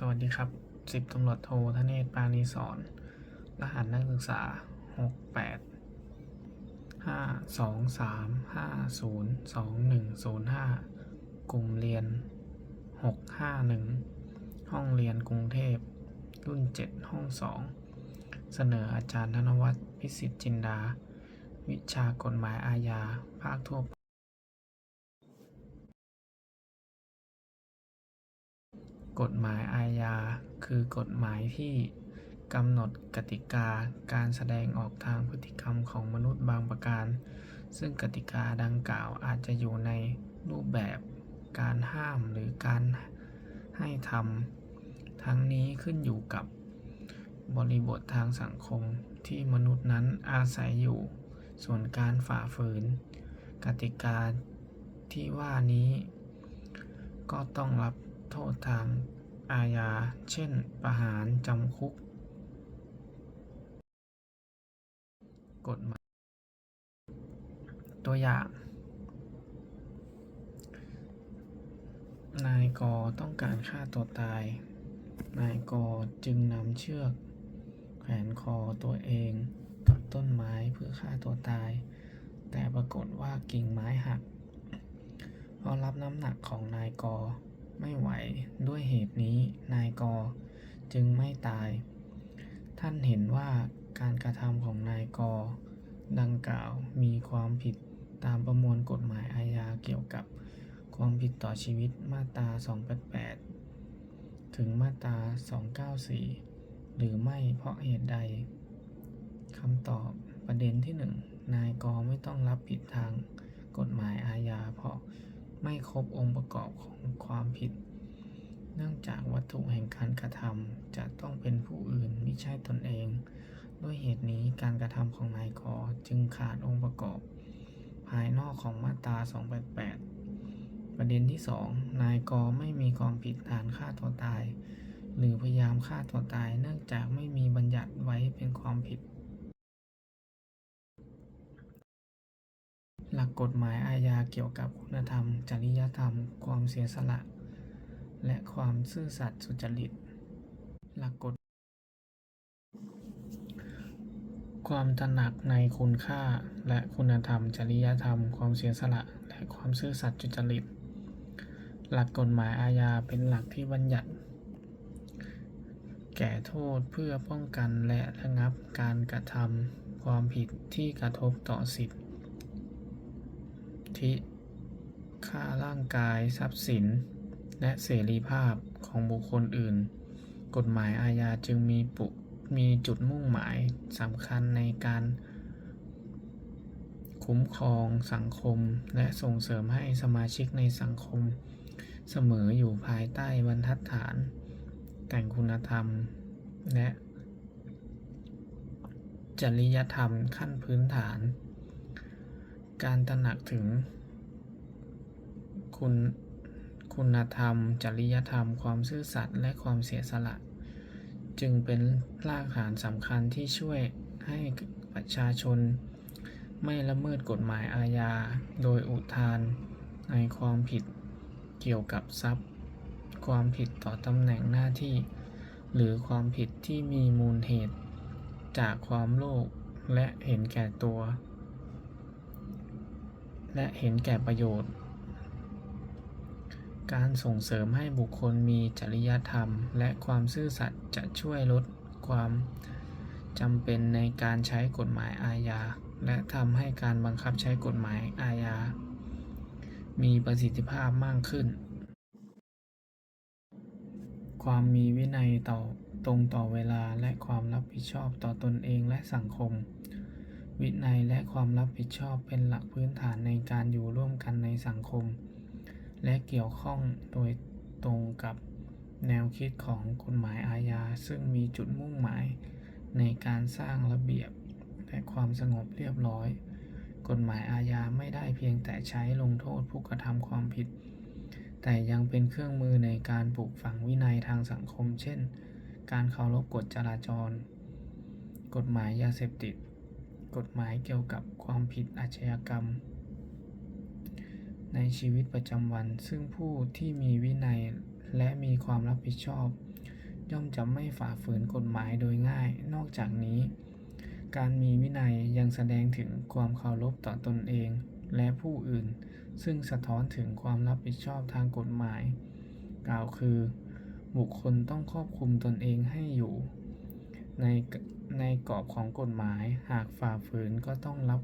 สวัสดีครับสิบตำรวจโทธเนศปานีสอน รหัสนักศึกษาหกแปดห้าสองสามห้าศูนย์สองหนึ่งศูนย์ห้ากลุ่มเรียนหกห้าหนึ่งห้องเรียนกรุงเทพ รุ่นเจ็ดห้องสองเสนออาจารย์ธนวัฒน์พิสิทธิ์จินดา วิชากฎหมายอาญา ภาคทั่ว กฎหมายอาญา คือกฎหมายที่กำหนดกติกาการแสดงออกทางพฤติกรรมของมนุษย์บางประการ ซึ่งกติกาดังกล่าวอาจจะอยู่ในรูปแบบการห้ามหรือการให้ทำทั้งนี้ขึ้นอยู่กับบริบททางสังคมที่มนุษย์นั้นอาศัยอยู่ ส่วนการฝ่าฝืน กติกาที่ว่านี้ ก็ต้องรับ โทษทางอาญา เช่น ประหารจำคุก กฎหมาย ตัวอย่าง นายกต้องการฆ่าตัวตาย นายกจึงนำเชือกแขวนคอตัวเองกับต้นไม้เพื่อฆ่าตัวตาย แต่ปรากฏว่ากิ่งไม้หัก เพราะรับน้ำหนักของนายก ไม่ไหวด้วยเหตุนี้นายกจึงไม่ตาย ท่านเห็นว่าการกระทำของนายกดังกล่าวมีความผิดตามประมวลกฎหมายอาญาเกี่ยวกับความผิดต่อชีวิตมาตรา 288 ถึงมาตรา 294 หรือไม่เพราะเหตุใดคำตอบประเด็นที่ 1 นายกไม่ต้องรับผิดทางกฎหมายอาญาเพราะ ไม่ครบองค์ประกอบของความผิด เนื่องจากวัตถุแห่งการกระทำจะต้องเป็นผู้อื่นไม่ใช่ตนเอง ด้วยเหตุนี้การกระทำของนายกจึงขาดองค์ประกอบ ภายนอกของมาตรา 288 ประเด็นที่ 2 นายกไม่มีความผิดฐานฆ่าตัวตาย หรือพยายามฆ่าตัวตายเนื่องจากไม่มีบัญญัติไว้เป็นความผิด กกฎหมายอาญาเกี่ยวกับคุณธรรม จริยธรรม ความเสียสละ และความซื่อสัตย์สุจริต หลักกฎ ความตระหนักในคุณค่าและคุณธรรม จริยธรรม ความเสียสละ และความซื่อสัตย์สุจริต หลักกฎหมายอาญาเป็นหลักที่บัญญัติ แก่โทษเพื่อป้องกันและระงับการกระทำความผิดที่กระทบต่อสิทธิ ธิ ค่าร่างกายทรัพย์สิน และเสรีภาพของบุคคลอื่น กฎหมายอาญาจึงมีปุมีจุดมุ่งหมายสำคัญในการ คุ้มครองสังคม และส่งเสริมให้สมาชิกในสังคม เสมออยู่ภายใต้บรรทัดฐานแต่งคุณธรรม และ จริยธรรมขั้นพื้นฐาน การตระหนักถึง คุณคุณธรรม จริยธรรม ความซื่อสัตย์และความเสียสละ จึงเป็นรากฐานสำคัญที่ช่วยให้ประชาชน ไม่ละเมิดกฎหมายอาญา โดยอุทานในความผิดเกี่ยวกับทรัพย์ ความผิดต่อตำแหน่งหน้าที่ หรือความผิดที่มีมูลเหตุ จากความโลภและเห็นแก่ตัว และเห็นแก่ประโยชน์ การส่งเสริมให้บุคคลมีจริยธรรม และความซื่อสัตย์จะช่วยลดความจำเป็นในการใช้กฎหมายอาญา และทำให้การบังคับใช้กฎหมายอาญา มีประสิทธิภาพมากขึ้น ความมีวินัยต่อตรงต่อเวลาและความรับผิดชอบต่อตนเองและสังคม วินัยและความรับผิดชอบเป็นหลักพื้นฐานในการอยู่ร่วมกันในสังคม และเกี่ยวข้องโดยตรงกับแนวคิดของกฎหมายอาญา ซึ่งมีจุดมุ่งหมาย ในการสร้างระเบียบและความสงบเรียบร้อย กฎหมายอาญาไม่ได้เพียงแต่ใช้ลงโทษผู้กระทำความผิด แต่ยังเป็นเครื่องมือในการปลูกฝังวินัยทางสังคม เช่น การเคารพกฎจราจร กฎหมายยาเสพติด กฎหมายเกี่ยวกับความผิดอาชญากรรม ในชีวิตประจำวัน ซึ่งผู้ที่มีวินัยและมีความรับผิดชอบ ย่อมจะไม่ฝ่าฝืนกฎหมายโดยง่าย นอกจากนี้ การมีวินัยยังแสดงถึงความเคารพต่อตนเอง และผู้อื่น ซึ่งสะท้อนถึงความรับผิดชอบทางกฎหมาย กล่าวคือ บุคคลต้องควบคุมตนเองให้อยู่ ในในกรอบของกฎหมายหากฝ่าฝืนก็ต้องรับ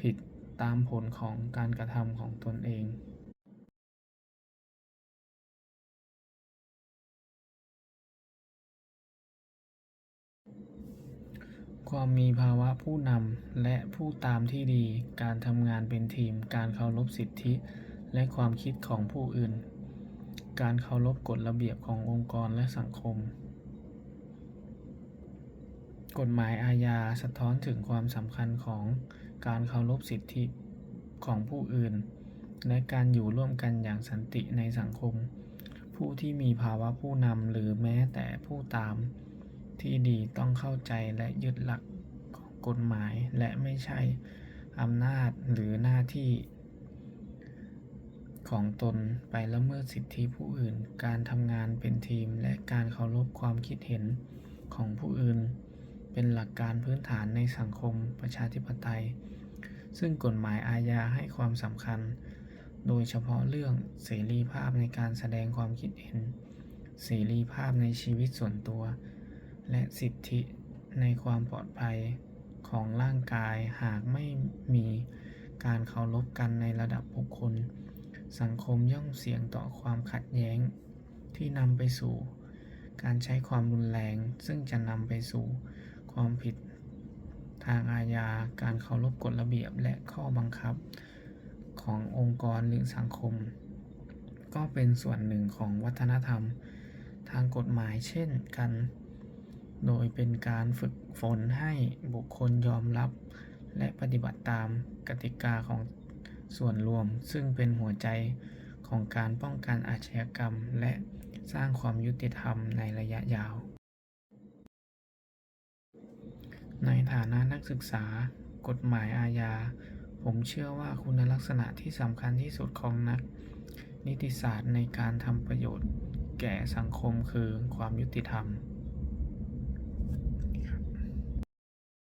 ผิดตามผลของการกระทำของตนเองความมีภาวะผู้นำและผู้ตามที่ดี การทำงานเป็นทีม การเคารพสิทธิ และความคิดของผู้อื่น การเคารพกฎระเบียบขององค์กรและสังคม กฎหมายอาญาสะท้อนถึงความสำคัญของการเคารพสิทธิของผู้อื่น และการอยู่ร่วมกันอย่างสันติในสังคม ผู้ที่มีภาวะผู้นำหรือแม้แต่ผู้ตาม ที่ดีต้องเข้าใจและยึดหลักของกฎหมายและไม่ใช่อำนาจหรือหน้าที่ของตนไปละเมิดสิทธิผู้อื่น การทำงานเป็นทีม และการเคารพความคิดเห็นของผู้อื่น เป็นหลักการพื้นฐานในสังคมประชาธิปไตย ซึ่งกฎหมายอาญาให้ความสำคัญ โดยเฉพาะเรื่องเสรีภาพในการแสดงความคิดเห็น เสรีภาพในชีวิตส่วนตัว และสิทธิในความปลอดภัยของร่างกายหากไม่มีการเคารพกันในระดับบุคคล สังคมย่อมเสี่ยงต่อความขัดแย้ง ที่นำไปสู่ การใช้ความรุนแรงซึ่งจะนำไปสู่ ความผิดทางอาญา การเคารพกฎระเบียบและข้อบังคับขององค์กรหรือสังคม ก็เป็นส่วนหนึ่งของวัฒนธรรม ทางกฎหมายเช่นกัน โดยเป็นการฝึกฝนให้บุคคลยอมรับ และปฏิบัติตามกติกาของส่วนรวม ซึ่งเป็นหัวใจของการป้องกันอาชญากรรม และสร้างความยุติธรรมในระยะยาว ในฐานะนักศึกษา กฎหมายอาญา ผมเชื่อว่าคุณลักษณะที่สำคัญที่สุดของนัก นิติศาสตร์ในการทำประโยชน์ แก่สังคมคือความยุติธรรม